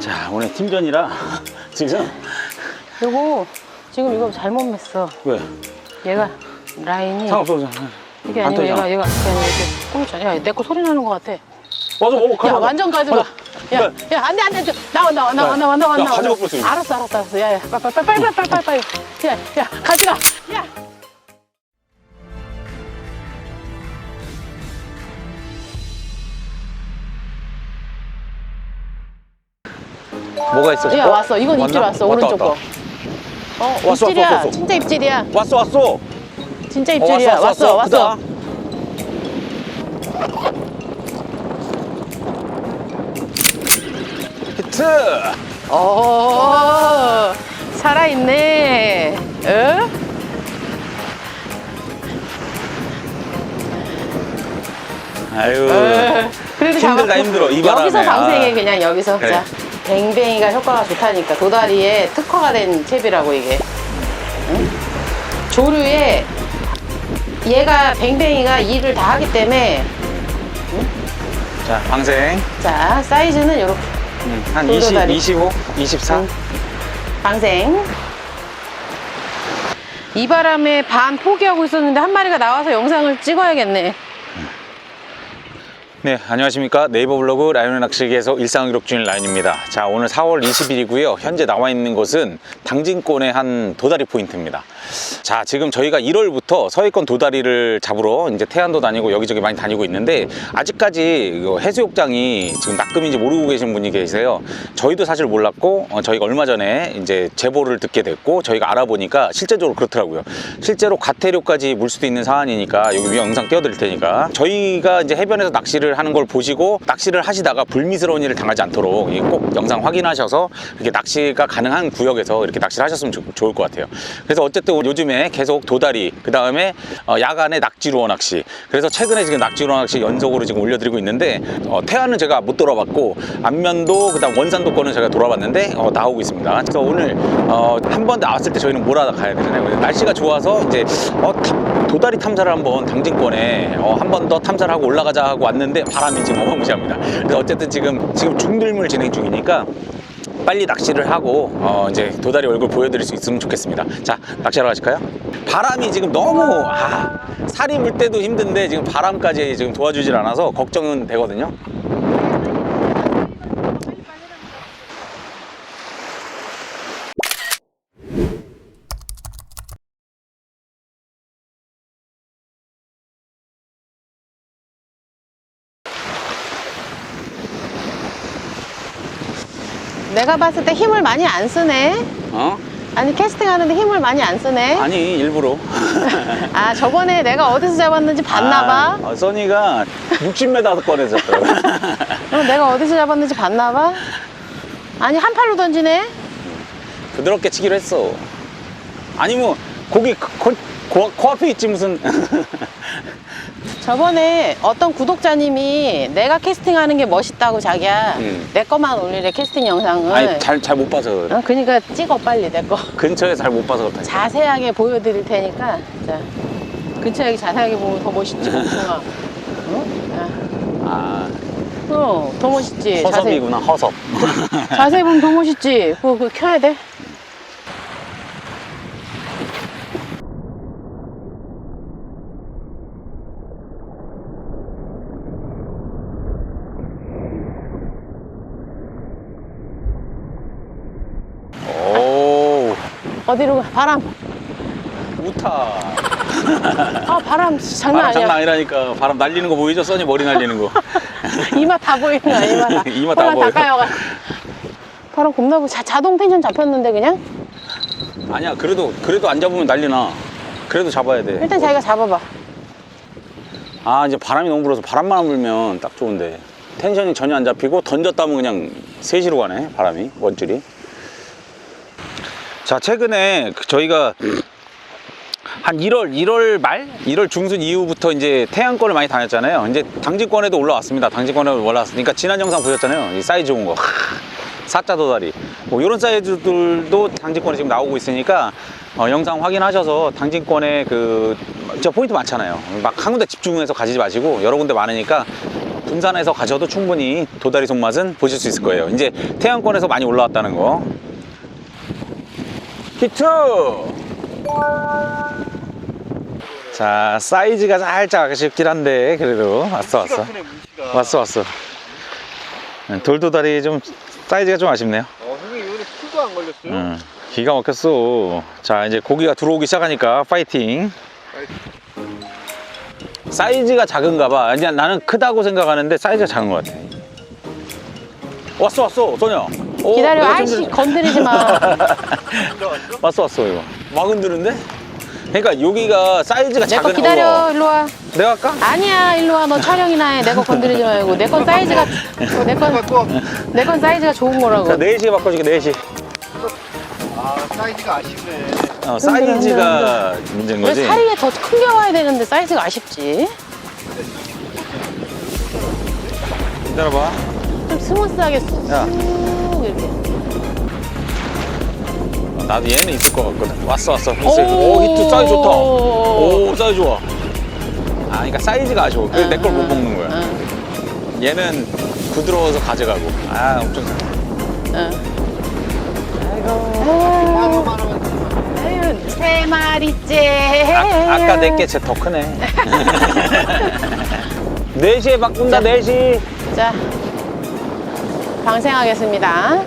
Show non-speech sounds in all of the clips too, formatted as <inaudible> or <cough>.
자 오늘 팀전이라 <laughs> 지금 요거 지금 이거 잘못 맸어. 왜? 얘가 라인이 상관없어. 이게 안 아니면 터지잖아. 얘가 얘가 그냥 이렇게 꼼짝. 야, 내 거 소리 나는 것 같아. 맞아 오 야, 가져가 완전 가져가. 야, 야, 안 돼, 안 돼. 저, 나와, 나와, 나와, 나와, 나와, 야, 나와. 가져가 버렸어, 이거. 알았어, 알았어, 알았어. 야, 야, 빨리, 빨리, 빨리, 빨리, 빨리, 빨리. 야, 야, 가져가. 야. 있어? 야, 왔어. 이건 입질? 왔어. 왔다, 오른쪽 거. 왔다. 어, 왔어, 입질이야. 왔어, 왔어. 진짜 입질이야. 왔어 왔어 진짜 어, 입질이야. 왔어, 왔어. 크다. 히트 어, 살아 있네. 어? 아유 어, 그래도 힘들다, 잡았고. 힘들어. 이 바람에. 여기서 방생해 아. 그냥 여기서 그래. 자 뱅뱅이가 효과가 좋다니까 도다리에 특화가 된 채비라고 이게. 응? 조류에 얘가 뱅뱅이가 일을 다 하기 때문에 자 방생. 자 사이즈는 이렇게. 음, 한 20, 돌도다리. 25, 24 응. 방생. 이 바람에 반 포기하고 있었는데 한 마리가 나와서 영상을 찍어야겠네 네, 안녕하십니까. 네이버 블로그 라이온의 낚시기에서 일상 기록 중인 라인입니다. 자, 오늘 4월 20일이고요. 현재 나와 있는 곳은 당진권의 한 도다리 포인트입니다. 자, 지금 저희가 1월부터 서해권 도다리를 잡으러 이제 태안도 다니고 여기저기 많이 다니고 있는데 아직까지 이거 해수욕장이 지금 납금인지 모르고 계신 분이 계세요. 저희도 사실 몰랐고 어, 저희가 얼마 전에 이제 제보를 듣게 됐고 저희가 알아보니까 실제적으로 그렇더라고요. 실제로 과태료까지 물 수도 있는 사안이니까 여기 위에 영상 띄워드릴 테니까 저희가 이제 해변에서 낚시를 하는 걸 보시고 낚시를 하시다가 불미스러운 일을 당하지 않도록 이꼭 영상 확인하셔서 이렇게 낚시가 가능한 구역에서 이렇게 낚시를 하셨으면 좋- 좋을 것 같아요. 그래서 어쨌든 요즘에 계속 도다리 그 다음에 야간에 낙지루어 낚시 그래서 최근에 지금 낙지루어 낚시 연속으로 지금 올려드리고 있는데 어, 태안은 제가 못 돌아봤고 안면도 그다음 원산도 거는 제가 돌아봤는데 어, 나오고 있습니다. 그래서 오늘 어, 한번 나왔을 때 저희는 몰아다 가야 되잖아요. 날씨가 좋아서 이제 어, 탐- 도다리 탐사를 한번 당진권에 어, 한번 더 탐사를 하고 올라가자 하고 왔는데 바람이 지금 어마무시합니다. 그래서 어쨌든 지금 지금 중들물 진행 중이니까 빨리 낚시를 하고 어, 이제 도다리 얼굴 보여드릴 수 있으면 좋겠습니다. 자 낚시하러 가실까요? 바람이 지금 너무 아, 살이 물 때도 힘든데 지금 바람까지 지금 도와주질 않아서 걱정은 되거든요. 봤을 때 힘을 많이 안 쓰네 어? 아니 캐스팅 하는데 힘을 많이 안 쓰네 아니 일부러. <laughs> 아 저번에 내가 어디서 잡았는지 봤나 봐 아, 어, 써니가 60m 꺼내서 잡더라고요. 어, 내가 어디서 잡았는지 봤나 봐 아니 한 팔로 던지네 부드럽게 치기로 했어. 아니 뭐 고기 코앞에 있지 무슨. <laughs> 저번에 어떤 구독자님이 내가 캐스팅하는 게 멋있다고 자기야 음. 내 거만 올리래 캐스팅 영상을 아니 잘 잘 못 봐서 그래. 어, 그러니까 찍어 빨리 내 거 <laughs> 근처에 잘 못 봐서 그렇다. 자세하게 보여드릴 테니까 자 근처에 자세하게 보면 더 멋있지 <laughs> 복숭아 어? 아 야, 어, 더 멋있지 자세히, 허섭이구나 허섭. 자세히 보면 더 멋있지 그거, 그거 켜야 돼 오 어디로 가 바람 우타. 아 바람 장난 바람 아니야 장난 아니라니까 바람 날리는 거 보이죠? 써니 머리 날리는 거. <laughs> 이마 다 보이는 거야 이마 다 <laughs> 이마 다다 보여. 까여가 바람 겁나 부 자, 자동 텐션 잡혔는데 그냥 아니야 그래도 그래도 안 잡으면 난리나. 그래도 잡아야 돼. 일단 자기가 잡아봐 아 이제 바람이 너무 불어서 바람만 안 불면 딱 좋은데 텐션이 전혀 안 잡히고 던졌다면 그냥 세시로 가네 바람이 원줄이 자 최근에 그 저희가 한 1월 1월 말? 1월 중순 이후부터 이제 태양권을 많이 다녔잖아요. 이제 당진권에도 올라왔습니다. 당진권에 올라왔으니까 지난 영상 보셨잖아요. 이 사이즈 좋은 거. 사자 도다리. 뭐 이런 사이즈들도 당진권에 지금 나오고 있으니까 어, 영상 확인하셔서 당진권에 그 진짜 포인트 많잖아요. 막 한 군데 집중해서 가지지 마시고 여러 군데 많으니까 군산에서 가셔도 충분히 도다리 손맛은 보실 수 있을 거예요. 이제 태양권에서 많이 올라왔다는 거. 히트! 자, 사이즈가 살짝 아쉽긴 한데, 그래도 왔어, 왔어. 왔어, 왔어. 네, 돌도다리 좀 사이즈가 좀 아쉽네요. 어, 형님 이번에 풀도 안 걸렸어요? 응, 기가 막혔어. 자, 이제 고기가 들어오기 시작하니까 파이팅. 사이즈가 작은가 봐. 이제 나는 크다고 생각하는데 사이즈가 작은 것 같아. 왔어, 왔어, 소녀. 오, 기다려. 내가 아이씨, 좀- 건드리지 마. <laughs> 왔어, 왔어, 이거. 막 흔드는데? 그러니까 여기가 사이즈가 내 거 작은 기다려. 어, 일로 와. 내가 할까? 아니야, 일로 와. 너 촬영이나 해. 내 거 건드리지 말고. 내 건 사이즈가, <laughs> 내 건, 바꿔. 내건 사이즈가 좋은 거라고. 자, 4시에 바꿔줄게, 4시. 아, 사이즈가 아쉽네. 어, 사이즈가 문제인 왜 거지? 사이에 더 큰 게 와야 되는데 사이즈가 아쉽지? 기다려봐. 좀 스무스하게 쑥 야. 이렇게. 나도 얘는 있을 것 같거든. 왔어, 왔어. 있어. 오, 히트 사이즈 좋다. 오, 사이즈 좋아. 아, 그러니까 사이즈가 아쉬워. 그래서 내 걸 못 먹는 거야. 응, 얘는 부드러워서 가져가고. 아, 엄청. 응. 만원, 아이고. 아유, 세 마리째. 아, 아까 내게 쟤 더 크네. <laughs> <laughs> 4시에 바꾼다, 4시. 자, 방생하겠습니다.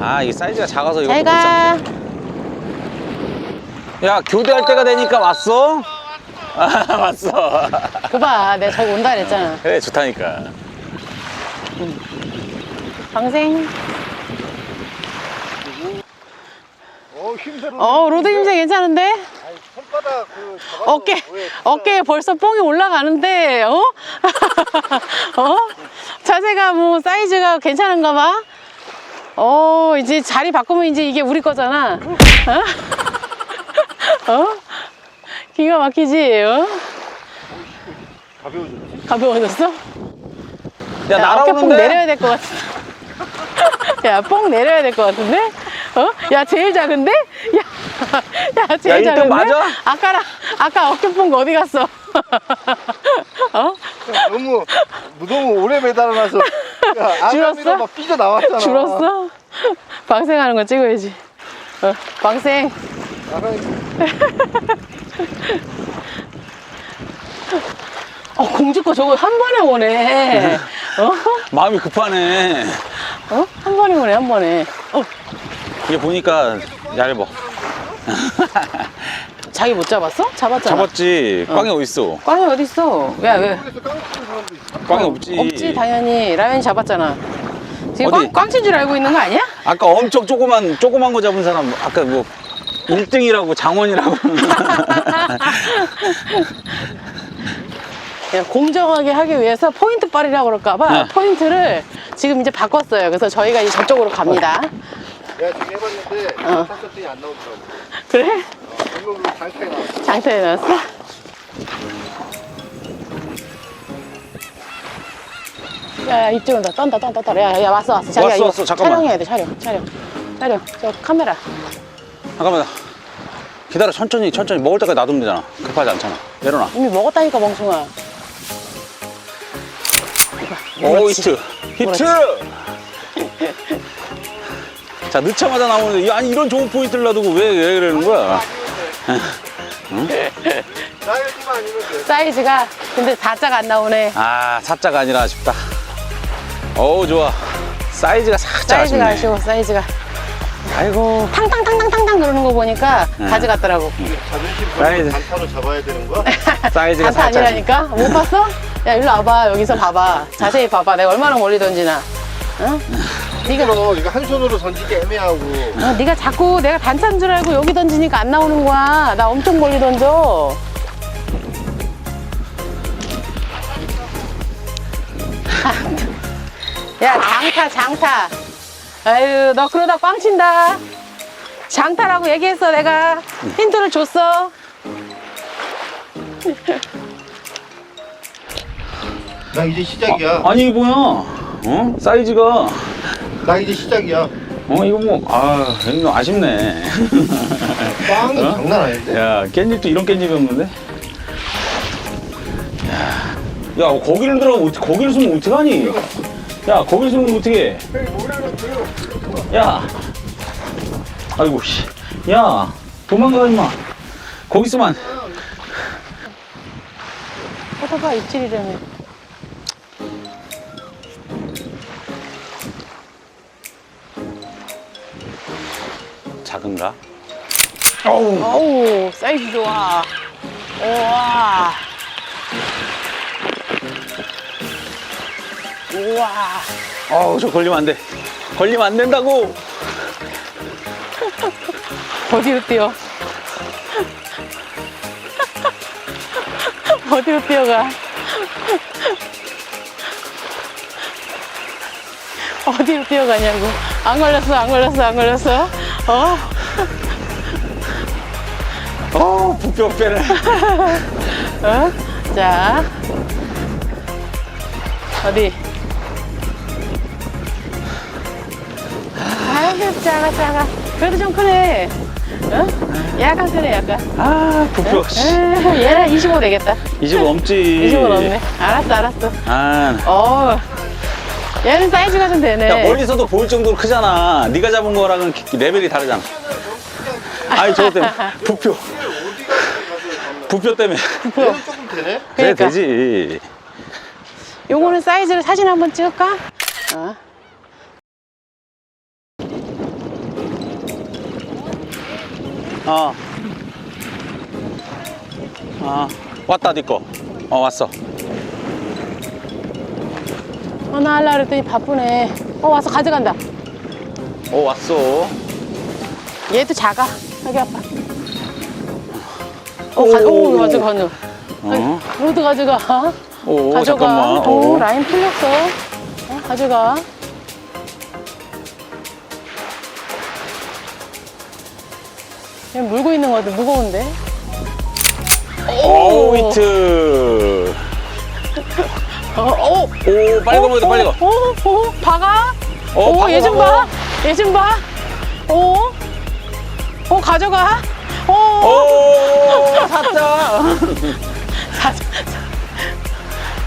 아, 이 사이즈가 작아서 잘못 가. 참지. 야, 교대할 때가 되니까 왔어? 아, 왔어. <laughs> 그봐, 내가 저기 온다 그랬잖아. 그래, 좋다니까. 방생. 어, 힘들어. 어, 로드 힘새 괜찮은데? 어깨, 왜 어깨에 벌써 뽕이 올라가는데, 어? <laughs> 어? 자세가 뭐 사이즈가 괜찮은가 봐? 어, 이제 자리 바꾸면 이제 이게 우리 거잖아. 어? <laughs> 어? 기가 막히지, 어? 가벼워졌지? 가벼워졌어? 야, 어깨 뽕 날아오는데? 내려야 될 것 같은데. <laughs> 야, 뽕 내려야 될 것 같은데? 어? 야, 제일 작은데? 야, 야, 제일 야, 작은데? 맞아? 아까랑, 아까 어깨 뽕 어디 갔어? <laughs> 어? 야, 너무, 너무 오래 매달아놔서. 야, 줄었어? 아가미가 막 삐져 나왔잖아. 줄었어? 방생하는 거 찍어야지. 어, 방생. 아가미 어, 공주 거 저거 한 번에 오네. 어? 마음이 급하네. 어? 한 번에 오네, 한 번에. 어, 이게 보니까 얇어. <laughs> 자기 못 잡았어? 잡았잖아. 잡았지. 꽝이 어 딨어? 꽝이 어딨어? 야, 왜? 꽝이 없지. 없지, 당연히. 라면이 잡았잖아. 지금 어디? 꽝, 꽝친 줄 알고 있는 거 아니야? 아까 엄청 조그만, 조그만 거 잡은 사람, 아까 뭐, 1등이라고, 장원이라고. <laughs> 그냥 공정하게 하기 위해서 포인트 빨이라고 그럴까봐 네. 포인트를 지금 이제 바꿨어요. 그래서 저희가 이제 저쪽으로 갑니다. 내가 지금 해봤는데, 어. 탔었더니 안 나오더라고. 그래? 장타에 나왔어. 장터에 넣었어? 야, 야, 이쪽 온다. 떤다, 떤다, 떤다. 야, 야, 왔어, 왔어. 자기야, 왔어, 이거 왔어. 잠깐만. 촬영해야 돼, 촬영, 촬영. 촬영. 저 카메라. 잠깐만. 기다려, 천천히, 천천히. 먹을 때까지 놔두면 되잖아. 급하지 않잖아. 내려놔. 이미 먹었다니까, 멍청아. 오, 히트. 히트! 자, 늦자마자 나오는데, 아니, 이런 좋은 포인트를 놔두고 왜, 왜 그러는 거야? 나이어티만 아니면 돼. <laughs> 사이즈가, 근데 다짜가 안 나오네. 아, 사자가 아니라 아쉽다. 어우, 좋아. 사이즈가 살짝 사이즈가 아쉽네. 아쉬워, 사이즈가. 아이고. 탕탕탕탕탕탕 그러는 거 보니까 네. 가져갔더라고. 자존심 사이즈. 버리고 단타로 잡아야 되는 거야? <laughs> 사이즈가 단타 살짝. 아니라니까? 못 봤어? 야, 일로 와봐. 여기서 봐봐. 자세히 봐봐. 내가 얼마나 멀리 던지나. 응? <laughs> 네가, 이거 이거 한 손으로 던지기 애매하고. 어, 네가 자꾸 내가 단차인 줄 알고 여기 던지니까 안 나오는 거야. 나 엄청 멀리 던져. <laughs> 야, 장타, 장타. 아유, 너 그러다 꽝 친다. 장타라고 얘기했어, 내가. 힌트를 줬어. 나 이제 시작이야. 아니, 뭐야. 어? 사이즈가. 나 이제 시작이야. 어, 이거 뭐, 아, 이거 아쉽네. 빵이 어? 장난 아닌데? 야, 깻잎도 이런 깻잎이 없는데? 야 거기를 들어가면 어떻게 거기를 숨으면 어떡하니 야 거기를 숨으면 어떡해 야 아이고 씨 야 도망가 임마 거기 있으면 안- 하다가 입질이라며. 작은가? 어우 어우, 사이즈 좋아. 우와. 우와. 어우 저 걸리면 안 돼 걸리면 안 된다고 <laughs> 어디로 뛰어? <laughs> 어디로 뛰어가? <laughs> 어디로 뛰어가냐고. 안 걸렸어, 안 걸렸어, 안 걸렸어. 어? 어 부뼈 빼네 어? 자. 어디? 아이고, 작아, 작아. 그래도 좀 크네. 어? 약간 크네, 약간. 아 부뼈 에이, 얘는 25 되겠다. 20 넘지 25 넘네. 알았어, 알았어. 아 어. 얘는 사이즈가 좀 되네. 야, 멀리서도 보일 정도로 크잖아. 네가 잡은 거랑은 기- 레벨이 다르잖아. 아니 저거 때문에 <laughs> 부표. 부표 때문에. 얘는 조금 되네? 그래 그러니까. 되지. 요거는 사이즈를 사진 한번 찍을까? 어. 어. 아 왔다 네 거. 어 왔어. 전화 하려고 그랬더니 바쁘네. 어, 와서 가져간다. 어 왔어. 얘도 작아. 여기 아빠. 어, 가, 오, 가져가, 너. 어. 로드 가져가. 오 가져가. 잠깐만. 오, 어. 라인 풀렸어. 어, 가져가. 얘 물고 있는 거 같아. 무거운데. 오 히트. 어, 오. 오 빨리 가 빨리 가. 오, 오, 오, 박아. 어, 오, 박아, 얘 좀. 봐. 얘 좀 봐. 오. 오, 가져가. 오. 오 샀다. 사-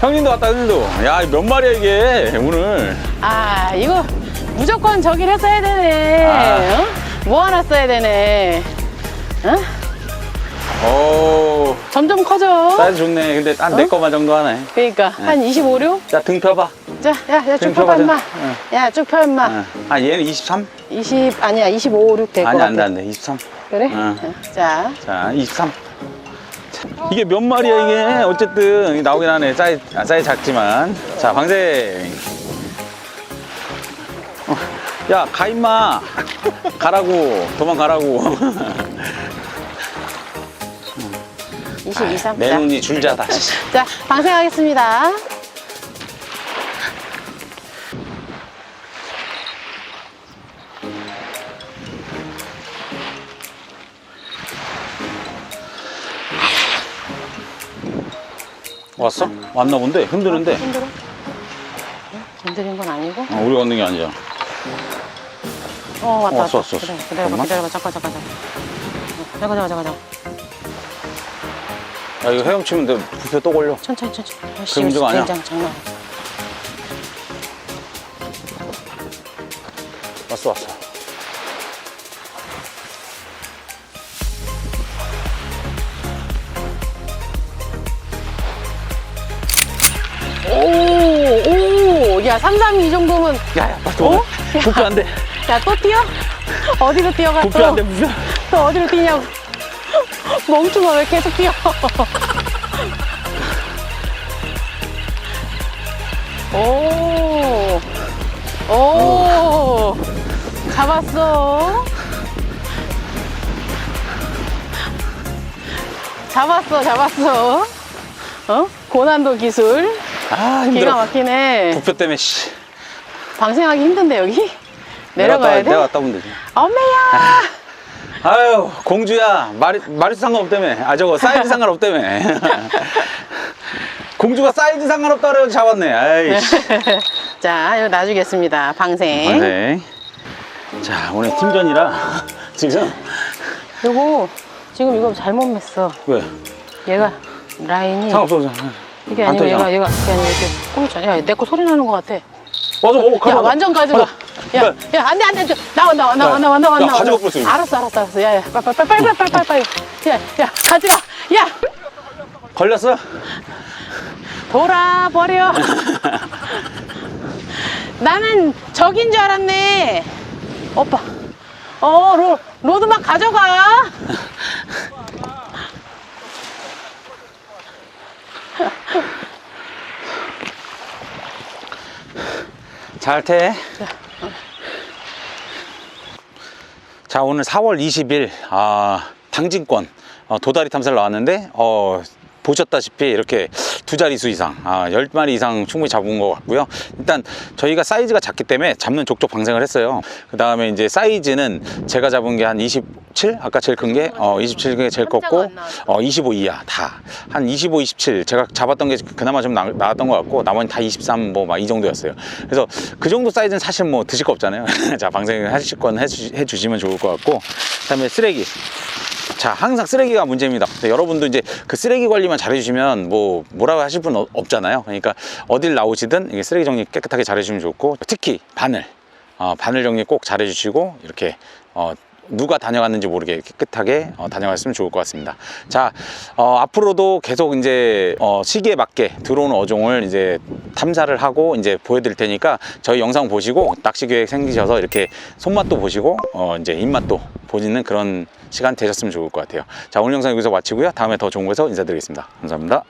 <laughs> 형님도 왔다 형님도. 야 몇 마리야 이게 오늘. 아, 이거 무조건 저기를 했어야 되네. 아. 어? 뭐 하나 써야 되네. 어? 오 점점 커져. 사이즈 좋네. 근데 한내 거만 정도 하네. 그러니까 한 25, 6? 자 등 펴봐. 자, 야, 야, 쭉등 펴봐, 임마. 응. 야, 쭉 펴, 임마. 어. 아 얘는 23? 20, 아니야, 25, 6 될 것 아니 같아. 안 돼 안 돼 23. 그래? 응. 어, 자, 자 23. 자, 이게 몇 마리야 이게? 어쨌든 나오긴 하네. 사이즈 아, 사이즈 작지만. 자 방생. 어, 야 가 임마 가라고 도망가라고. <laughs> 22, 3. 내 자, 눈이 줄자다. <laughs> 자, 방생하겠습니다. 왔어? 왔나 본데 흔드는데. 힘들어? 응? 건드린 건 아니고? 어, 우리가 얻는 게 아니잖아. 어, 왔다, 왔어, 왔다. 왔어, 왔어. 기다려, 기다려봐, 잠깐만. 기다려봐. 잠깐, 잠깐, 잠깐. 어, 잠깐, 잠깐, 잠깐, 잠깐. 야 이거 헤엄치면 너 부표 또 걸려. 천천히, 천천히. 어, 그 문제가 아니야. 장 장난. 아니야. 왔어 왔어. 야, 3, 3, 이 정도면. 야야 빨리 어? 부표 안 돼. 야, 또 뛰어? 어디로 뛰어가 또? 안돼 부표. 또 어디로 뛰냐고. 멍충아, 왜 계속 뛰어? 오, 오, 잡았어. 잡았어, 잡았어. 어? 고난도 기술. 아 기가 힘들어. 막히네. 부표 때문에 씨. 방생하기 힘든데, 여기? 내려가야 내가 돼? 내가 왔다 보면 되지. 엄매야! <laughs> 아유 공주야 마리 마리수 상관없다며. 아 저거 사이즈 <laughs> 상관없다며. <laughs> 공주가 사이즈 상관없다 그래서 잡았네. 아이씨. 자, 이거 놔주겠습니다. 방생. 네. 자 오늘 팀전이라 지금 요거 지금 이거 잘못 맸어. 왜 얘가 라인이 상관없어. 이게 안 아니고 터지잖아. 얘가 얘가 그게 아니고 이렇게 꽁쳐. 야, 내 거 소리 나는 것 같아. 맞아, 어, 야, 가져가. 완전 가져가. 야, 야, 안 돼, 안 돼. 저, 나와, 나와, 나와, 야, 나와, 나와, 야, 나와. 가져가 버렸어, 이거. 알았어, 알았어, 알았어. 야, 야, 빨리, 빨리, 빨리, 빨리, 빨리, 빨리, 빨리. 야, 야, 가져가. 야, 걸렸어? 돌아버려. <laughs> 나는 적인 줄 알았네. 오빠. 어, 로, 로드 막 가져가. 잘 태. 자, 오늘 4월 20일, 아, 당진권 어, 도다리 탐사를 나왔는데, 어, 보셨다시피 이렇게 두 자릿수 이상, 아, 10마리 이상 충분히 잡은 것 같고요. 일단 저희가 사이즈가 작기 때문에 잡는 족족 방생을 했어요. 그 다음에 이제 사이즈는 제가 잡은 게 한 27? 아까 제일 큰 게, 어, 27게 제일 컸고. 어, 25 이하 다. 한 25, 27. 제가 잡았던 게 그나마 좀 나, 나왔던 것 같고, 나머지 다 23, 뭐, 막 이 정도였어요. 그래서 그 정도 사이즈는 사실 뭐 드실 거 없잖아요. <laughs> 자, 방생 하실 건 해주, 해주시면 좋을 것 같고. 그 다음에 쓰레기. 자, 항상 쓰레기가 문제입니다. 근데 여러분도 이제 그 쓰레기 관리만 잘해주시면 뭐 뭐라 고 하실 분 어- 없잖아요. 그러니까 어딜 나오시든 쓰레기 정리 깨끗하게 잘해주시면 좋고 특히 바늘, 어, 바늘 정리 꼭 잘해주시고 이렇게 어, 누가 다녀갔는지 모르게 깨끗하게 어, 다녀갔으면 좋을 것 같습니다. 자, 어, 앞으로도 계속 이제 어, 시기에 맞게 들어오는 어종을 이제 탐사를 하고 이제 보여드릴 테니까 저희 영상 보시고 낚시 계획 생기셔서 이렇게 손맛도 보시고 어, 이제 입맛도 보시는 그런 시간 되셨으면 좋을 것 같아요. 자, 오늘 영상 여기서 마치고요. 다음에 더 좋은 거에서 인사드리겠습니다. 감사합니다.